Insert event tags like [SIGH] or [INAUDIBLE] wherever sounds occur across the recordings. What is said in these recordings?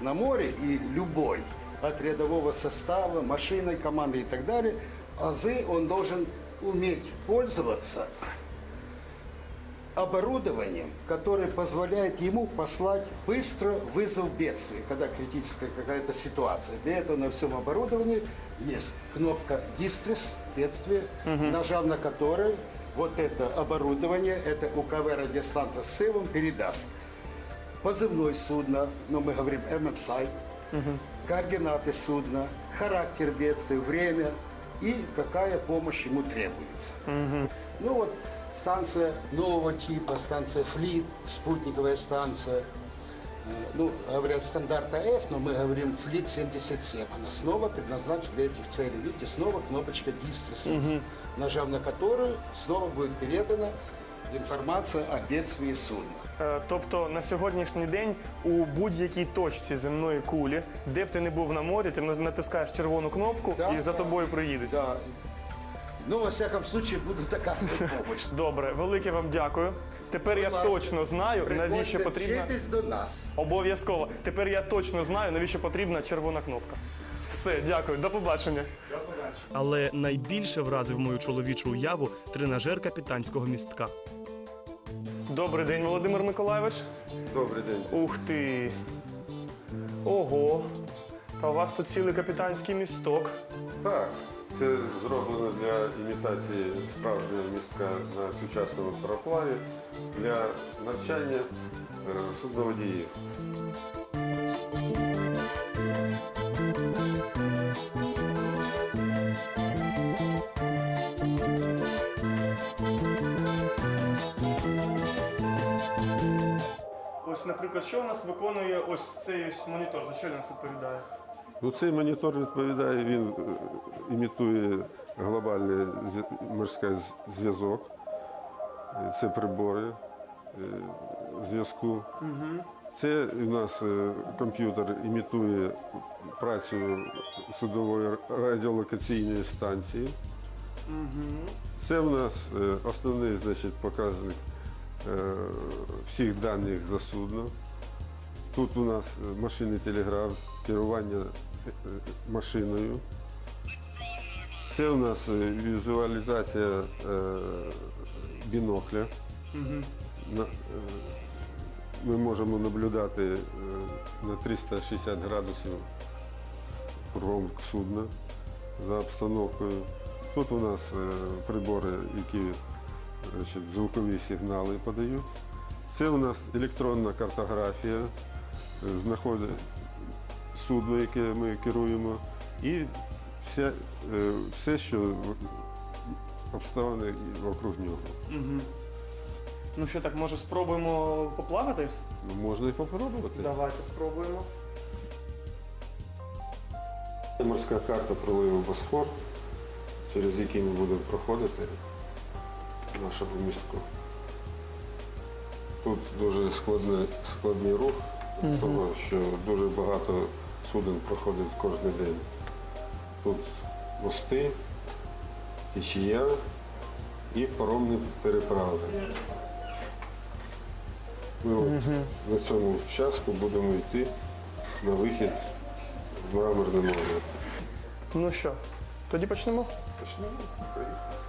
на море и любой, от рядового состава, машиной, команды и так далее, азы он должен уметь пользоваться оборудованием, которое позволяет ему послать быстро вызов бедствия, когда критическая какая-то ситуация. Для этого на всем оборудовании есть кнопка «Дистресс» – бедствие, нажав на которой вот это оборудование, это УКВ радиостанция с сывом передаст позывной судна, ну мы говорим ММСайт, координаты судна, характер бедствия, время и какая помощь ему требуется. Ну вот станция нового типа, станция Флит, спутниковая станция. Э, Ну, говорят стандарта F, но мы говорим Флит 77. Она снова предназначена для этих целей. Видите, снова кнопочка Distress, нажав на которую снова будет передана информация о бедствии судна. Е, Тобто на сьогоднішній день у будь-якій точці земної кулі, де б ти не був на морі, ти натискаєш червону кнопку Да, і за да. тобою приїдуть. Да. Ну, во всяком случае, будут оказывать помощь. [LAUGHS] Добре, велике вам дякую. Тепер я ласка, точно знаю, навіщо приходьте, потрібна. до нас. Обов'язково. Тепер я точно знаю, навіщо потрібна червона кнопка. Все, дякую, до побачення. До побачення. Але найбільше вразив мою чоловічу уяву тренажер капітанського містка. Добрий день, Володимир Миколайович. Добрий день. Ух ти. Ого. Та у вас тут цілий капітанський місток. Так, це зроблено для імітації справжнього містка на сучасному пароплаві для навчання судноводіїв. Наприклад, що у нас виконує ось цей ось монітор? За що він нас відповідає? Ну, цей монітор відповідає, він е, імітує глобальний зв- морський з- зв'язок. Е, Це прибори е, зв'язку. Це у нас е, комп'ютер імітує працю судової радіолокаційної станції. Це у нас е, основний значить, показник е, всіх даних за судно. Тут у нас е, машинний телеграф, керування е, е, машиною. Це у нас візуалізація бінокля. Ми можемо наблюдати на 360 градусів кругом судна за обстановкою. Тут у нас прибори, які значить, звукові сигнали подають. Це у нас електронна картографія, знаходить судно, яке ми керуємо, і все, все що обставини вокруг нього. Ну що так, може спробуємо поплавати? Ну, Можна і попробувати. Давайте спробуємо. Морська карта проливу Босфор, через який ми будемо проходити нашому містку. Тут дуже складний, складний рух, тому що дуже багато суден проходить кожен день. Тут мости, течія і паромні переправи. Ми от на цьому участку будемо йти на вихід в Мраморне море. Ну що, тоді почнемо? Почнемо. Поїхали.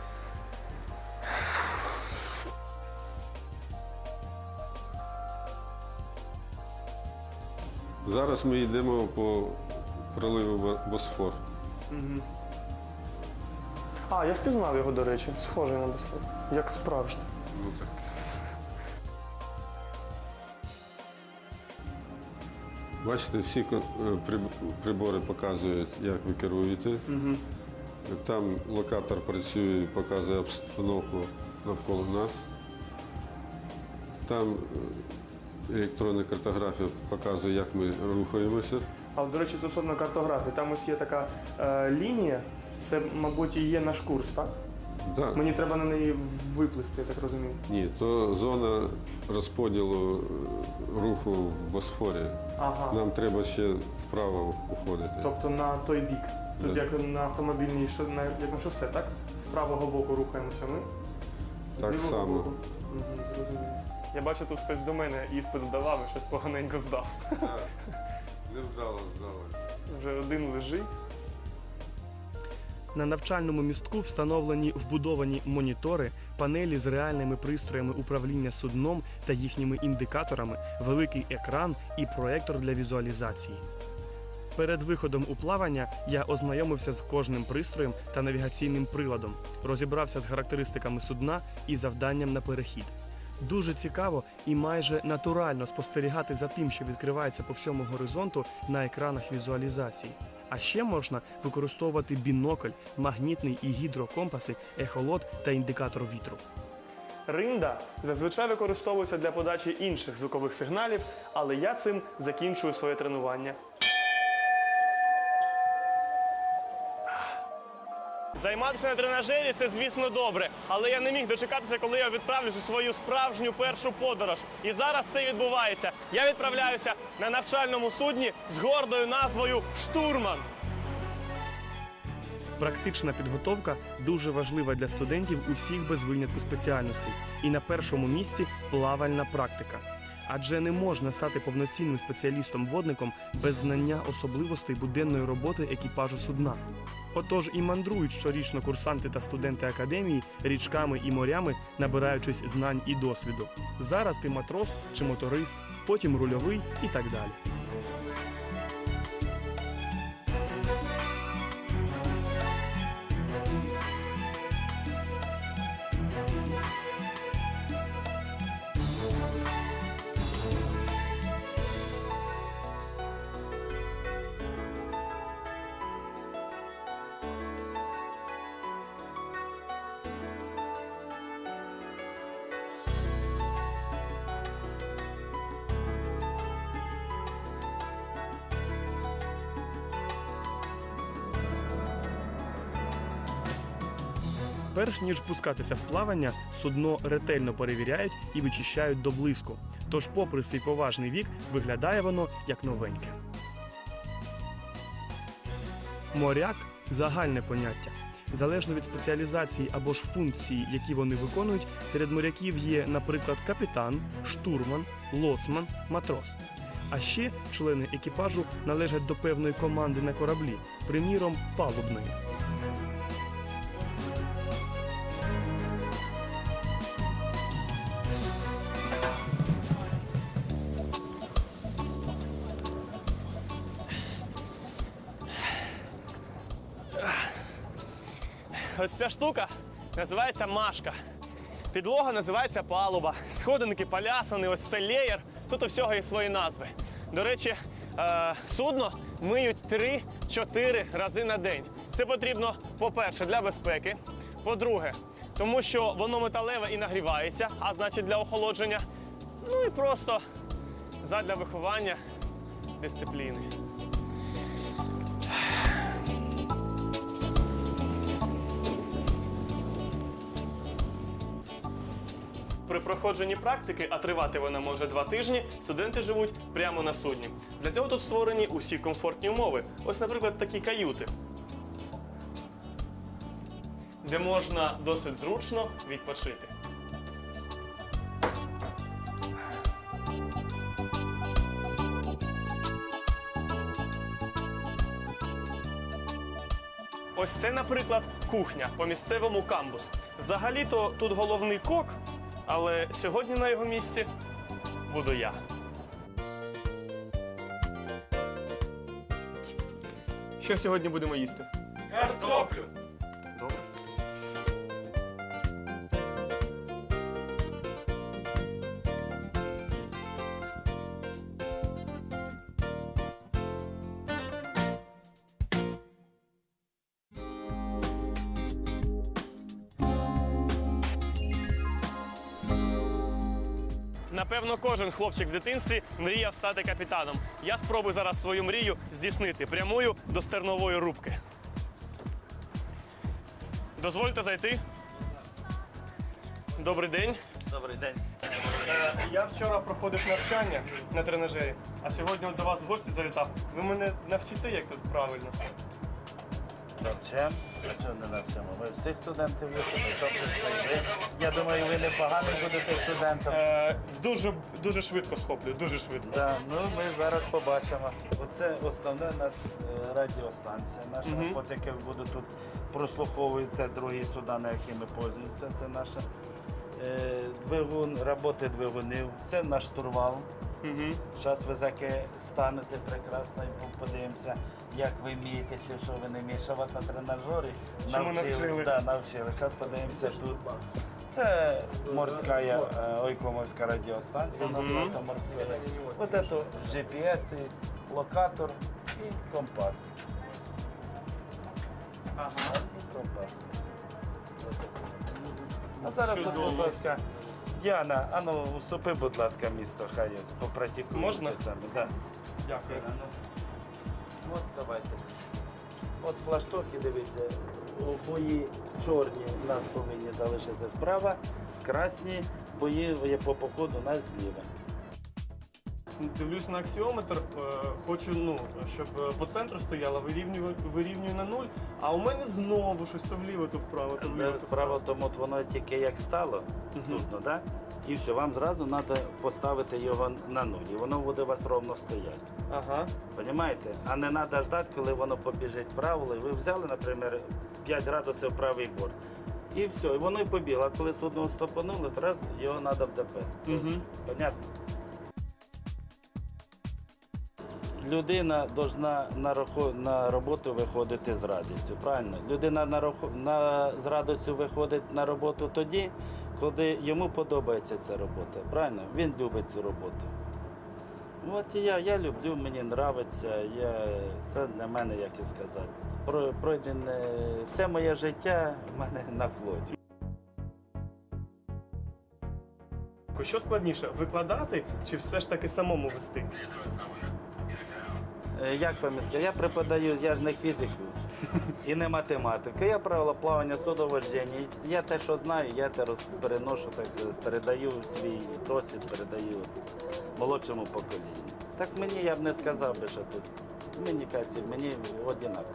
Зараз ми йдемо по проливу Бо- Босфор. А, я впізнав його, до речі, схожий на Босфор. Як справжній. Ну так. Бачите, всі е, приб- прибори показують, як ви керуєте. Там локатор працює, показує обстановку навколо нас. Там е, електронна картографія показує, як ми рухаємося. А до речі, стосовно картографії, там ось є така е, лінія, це, мабуть, і є наш курс, так? Да. Мені треба на неї виплисти, я так розумію. Ні, то зона розподілу е, руху в Босфорі. Ага. Нам треба ще вправо уходити. Тобто на той бік. Тут Да. як на автомобільній шо- на, як на шосе, так? З правого боку рухаємося ми. з Так лівого само. боку. Зрозумів. Я бачу, тут хтось до мене іспит здавав і щось поганенько здав. Не здало, здало. Вже один лежить. На навчальному містку встановлені вбудовані монітори, панелі з реальними пристроями управління судном та їхніми індикаторами, великий екран і проектор для візуалізації. Перед виходом у плавання я ознайомився з кожним пристроєм та навігаційним приладом, розібрався з характеристиками судна і завданням на перехід. Дуже цікаво і майже натурально спостерігати за тим, що відкривається по всьому горизонту на екранах візуалізації. А ще можна використовувати бінокль, магнітний і гідрокомпаси, ехолот та індикатор вітру. Ринда зазвичай використовується для подачі інших звукових сигналів, але я цим закінчую своє тренування. Займатися на тренажері це, звісно, добре, але я не міг дочекатися, коли я відправлюсь у свою справжню першу подорож. І зараз це відбувається. Я відправляюся на навчальному судні з гордою назвою Штурман. Практична підготовка дуже важлива для студентів усіх без винятку спеціальностей. І на першому місці плавальна практика. Адже не можна стати повноцінним спеціалістом-водником без знання особливостей буденної роботи екіпажу судна. Отож і мандрують щорічно курсанти та студенти академії річками і морями, набираючись знань і досвіду. Зараз ти матрос чи моторист, потім рульовий і так далі. Перш ніж пускатися в плавання, судно ретельно перевіряють і вичищають до блиску. Тож, попри свій поважний вік, виглядає воно як новеньке. Моряк загальне поняття. Залежно від спеціалізації або ж функції, які вони виконують, серед моряків є, наприклад, капітан, штурман, лоцман, матрос. А ще члени екіпажу належать до певної команди на кораблі, приміром, палубної. Ось ця штука називається машка. Підлога називається палуба. Сходинки полясані, ось це леєр. Тут у всього є свої назви. До речі, е, судно миють 3-4 рази на день. Це потрібно, по-перше, для безпеки. По-друге, тому що воно металеве і нагрівається, а значить для охолодження. Ну і просто задля виховання дисципліни. При проходженні практики, а тривати вона може два тижні, студенти живуть прямо на судні. Для цього тут створені усі комфортні умови. Ось, наприклад, такі каюти, де можна досить зручно відпочити. Ось це, наприклад, кухня по місцевому камбус. Взагалі-то тут головний кок, але сьогодні на його місці буду я. Що сьогодні будемо їсти? Картоплю. Кожен хлопчик в дитинстві мріяв стати капітаном. Я спробую зараз свою мрію здійснити прямою до стернової рубки. Дозвольте зайти. Добрий день. Добрий день. Е, Я вчора проходив навчання на тренажері, а сьогодні до вас в гості завітав. Ви мене навчите, як тут правильно. Навчимо. А чого не навчимо? Ми всіх студентів вчимо, в тому ви. Я думаю, ви непоганий будете студентом. Е, дуже, дуже швидко схоплюю, дуже швидко. Да, ну ми зараз побачимо. Оце основне у нас е, радіостанція наша. Мгм. От яке будуть тут прослуховувати другі суда, на які ми пользуємося. Це наша е, двигун, роботи двигунів. Це наш штурвал. Угу. Зараз ви заки станете прекрасно і подивимося, як ви вмієте чи що ви не вмієте. Що вас на тренажері Чому навчили? Да, навчили. Зараз подивимося тут. Це морська, е, ойко-морська радіостанція, Мгм. називається морська. Вот это GPS, стоїть, локатор і компас. Ага. І компас. А зараз тут, будь ласка, Діана, а ну уступи, будь ласка, місто, хай попрактикує. Можна? це саме. Да. Дякую. От ставайте. От флаштоки, дивіться, бої чорні у нас повинні залишитися справа, красні бої по походу нас зліва. Дивлюсь на аксіометр, е, хочу, ну, щоб е, по центру стояла, вирівнюю, вирівнюю на нуль, а у мене знову щось то вліво, то вправо, то вліво. То Справа вправо. в тому, от воно тільки як стало судно, да? і все, вам зразу треба поставити його на нуль, і воно буде у вас ровно стояти. Ага. Понимаєте? А не треба ждати, коли воно побіжить вправо. І Ви взяли, наприклад, 5 градусів правий борт. І все, і воно і побігло. А коли судно стопануло, то раз його треба в ДП. Угу. Понятно? Людина повинна на, на роботу виходити з радістю, правильно? Людина на, на, з радістю виходить на роботу тоді, коли йому подобається ця робота. Правильно? Він любить цю роботу. От і я, я люблю, мені подобається. Я, це для мене, як і сказати, про- пройдене все моє життя в мене на флоті. Що складніше, викладати чи все ж таки самому вести? Е, Як вам сказати? Я преподаю, я ж не фізику і не математику. Я правила плавання, судовождення. Я те, що знаю, я те переношу, так передаю свій досвід, передаю молодшому поколінню. Так мені я б не сказав би, що тут. Мені каці, мені однаково.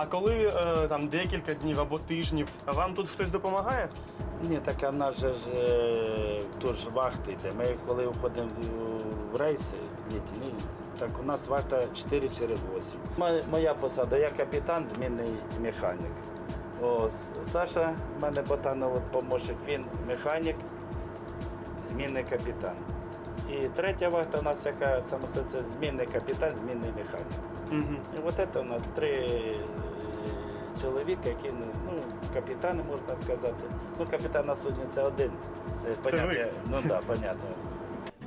А коли е, там декілька днів або тижнів, вам тут хтось допомагає? Ні, так а в нас же ж е, тут ж вахти йде. Ми коли входимо в рейси літні, так у нас вахта 4 через 8. Мо- Моя посада, я капітан, змінний механік. О, Саша, в мене ботанов от помощник, він механік, змінний капітан. І третя вахта у нас яка це змінний капітан, змінний механік. Угу. І от це у нас три е, чоловіка, які ну, ну, капітани, можна сказати. Ну, капітан на судні це один. Е, Це Ну да, [LAUGHS] понятно.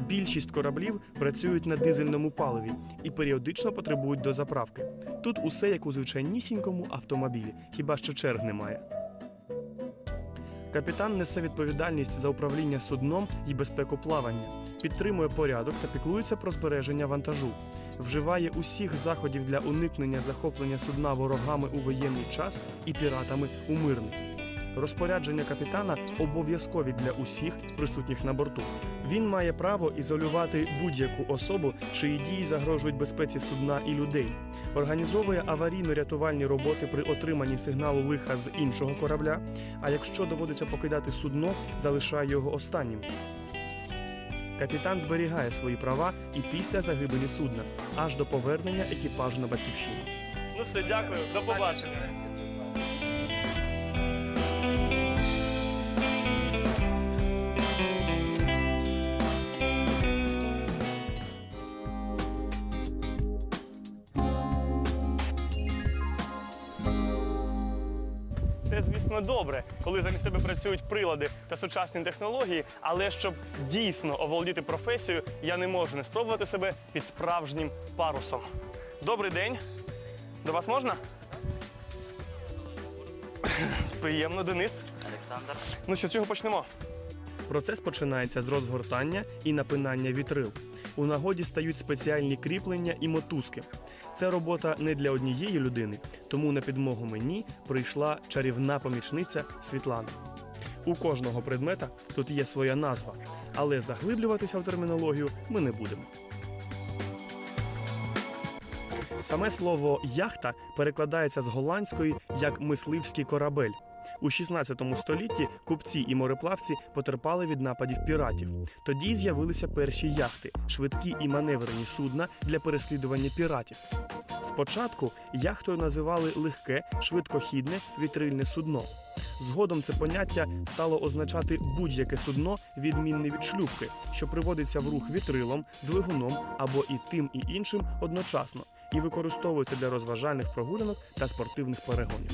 Більшість кораблів працюють на дизельному паливі і періодично потребують дозаправки. Тут усе як у звичайнісінькому автомобілі, хіба що черг немає. Капітан несе відповідальність за управління судном і безпеку плавання, підтримує порядок та піклується про збереження вантажу, вживає усіх заходів для уникнення захоплення судна ворогами у воєнний час і піратами у мирний. Розпорядження капітана обов'язкові для усіх присутніх на борту. Він має право ізолювати будь-яку особу, чиї дії загрожують безпеці судна і людей, організовує аварійно-рятувальні роботи при отриманні сигналу лиха з іншого корабля. А якщо доводиться покидати судно, залишає його останнім. Капітан зберігає свої права і після загибелі судна, аж до повернення екіпажу на батьківщину. Ну все, дякую, до побачення. Добре, коли замість тебе працюють прилади та сучасні технології, але щоб дійсно оволодіти професією, я не можу не спробувати себе під справжнім парусом. Добрий день. До вас можна? Приємно, Денис. Олександр. Ну що, з чого почнемо? Процес починається з розгортання і напинання вітрил. У нагоді стають спеціальні кріплення і мотузки. Це робота не для однієї людини, тому на підмогу мені прийшла чарівна помічниця Світлана. У кожного предмета тут є своя назва, але заглиблюватися в термінологію ми не будемо. Саме слово яхта перекладається з голландської як мисливський корабель. У 16 столітті купці і мореплавці потерпали від нападів піратів. Тоді з'явилися перші яхти, швидкі і маневрені судна для переслідування піратів. Спочатку яхтою називали легке, швидкохідне вітрильне судно. Згодом це поняття стало означати будь-яке судно, відмінне від шлюпки, що приводиться в рух вітрилом, двигуном або і тим, і іншим одночасно, і використовується для розважальних прогулянок та спортивних перегонів.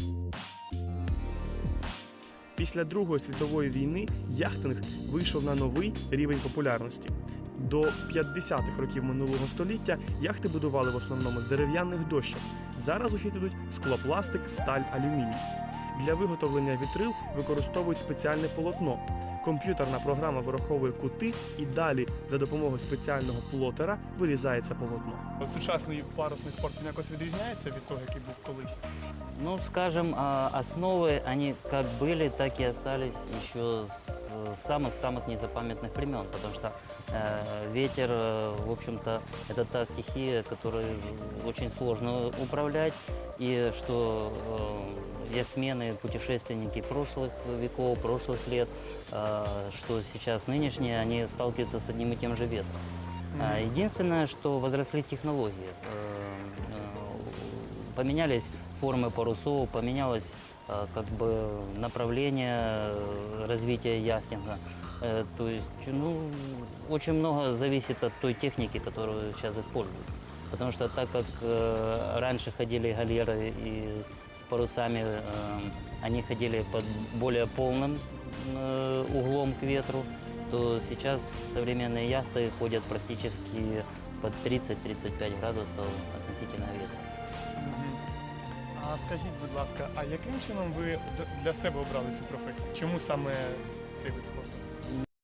Після Другої світової війни яхтинг вийшов на новий рівень популярності. До 50-х років минулого століття яхти будували в основному з дерев'яних дощок. Зараз у хід ідуть склопластик, сталь, алюміній. Для виготовлення вітрил використовують спеціальне полотно. Комп'ютерна програма вираховує кути і далі за допомогою спеціального плотера вирізається полотно. От Сучасний парусний спорт він якось відрізняється від того, який був колись. Ну, скажем, а, основы, они как были, так и остались еще с э, самых-самых незапамятных времен, потому что э, ветер, э, в общем-то, это та стихия, которой очень сложно управлять, и что э, яхтсмены, путешественники прошлых веков, прошлых лет, э, что сейчас нынешние, они сталкиваются с одним и тем же ветром. А, Единственное, что возросли технологии. Э, э, Поменялись формы парусов, поменялось как бы направление э, развития яхтинга. Э, То есть, ну, очень много зависит от той техники, которую сейчас используют. Потому что так как э, раньше ходили галеры и с парусами, э, они ходили под более полным э, углом к ветру, то сейчас современные яхты ходят практически под 30-35 градусов относительно ветра. А скажіть, будь ласка, а яким чином ви для себе обрали цю професію? Чому саме цей вид спорту?